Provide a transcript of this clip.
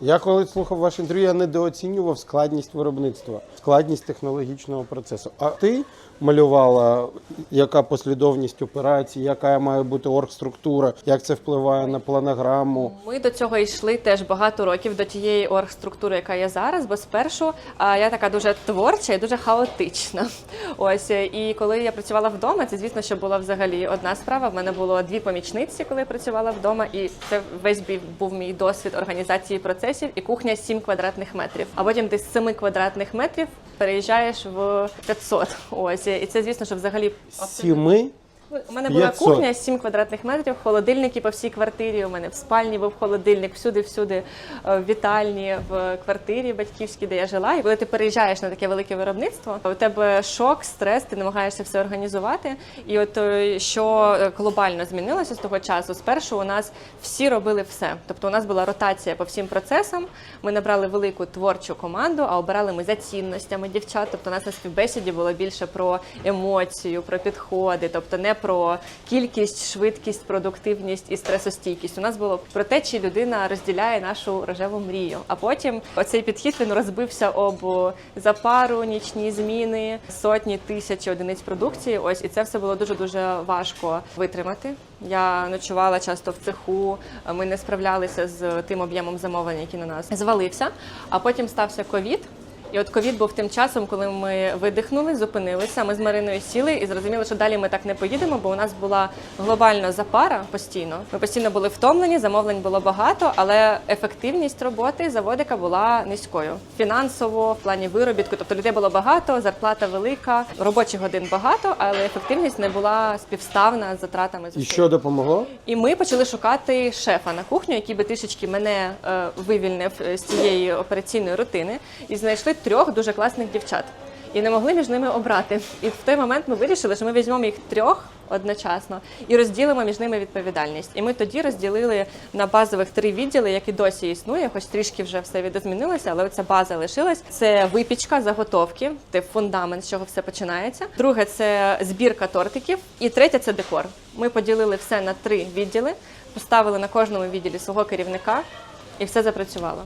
Я коли слухав ваше інтерв'ю, я недооцінював складність виробництва, складність технологічного процесу. А ти малювала, яка послідовність операцій, яка має бути оргструктура, як це впливає на планограму. Ми до цього йшли теж багато років до тієї оргструктури, яка є зараз, бо спершу я така дуже творча і дуже хаотична. Ось і коли я працювала вдома, це звісно, що була взагалі одна справа. В мене було дві помічниці, коли я працювала вдома, і це весь був мій досвід організації процесів і кухня 7 квадратних метрів. А потім ти з 7 квадратних метрів переїжджаєш в 500. Ось і це, звісно, що взагалі Сіми у мене була 500. кухня 7 квадратних метрів, холодильники по всій квартирі. У мене в спальні був холодильник, всюди-всюди, е, в вітальні, в квартирі батьківській, де я жила. І коли ти переїжджаєш на таке велике виробництво, у тебе шок, стрес, ти намагаєшся все організувати. І от е, що е, глобально змінилося з того часу, спершу у нас всі робили все. Тобто у нас була ротація по всім процесам. Ми набрали велику творчу команду, а обирали ми за цінностями дівчат. Тобто у нас на співбесіді було більше про емоцію, про підходи, тобто не про кількість, швидкість, продуктивність і стресостійкість. У нас було про те, чи людина розділяє нашу рожеву мрію. А потім оцей підхід він розбився об запару, нічні зміни, сотні тисяч одиниць продукції. Ось і це все було дуже дуже важко витримати. Я ночувала часто в цеху. Ми не справлялися з тим об'ємом замовлень, який на нас звалився. А потім стався ковід. І от ковід був тим часом, коли ми видихнули, зупинилися. Ми з Мариною сіли і зрозуміли, що далі ми так не поїдемо, бо у нас була глобальна запара постійно. Ми постійно були втомлені, замовлень було багато, але ефективність роботи заводика була низькою. Фінансово, в плані виробітку, тобто людей було багато, зарплата велика, робочих годин багато, але ефективність не була співставна з затратами і що допомогло? І ми почали шукати шефа на кухню, який би трішечки мене е, вивільнив е, з цієї операційної рутини, і знайшли трьох дуже класних дівчат. І не могли між ними обрати. І в той момент ми вирішили, що ми візьмемо їх трьох одночасно і розділимо між ними відповідальність. І ми тоді розділили на базових три відділи, які досі існує, хоч трішки вже все відозмінилося, але ця база лишилась. Це випічка, заготовки, це фундамент, з чого все починається. Друге це збірка тортиків, і третє це декор. Ми поділили все на три відділи, поставили на кожному відділі свого керівника, і все запрацювало.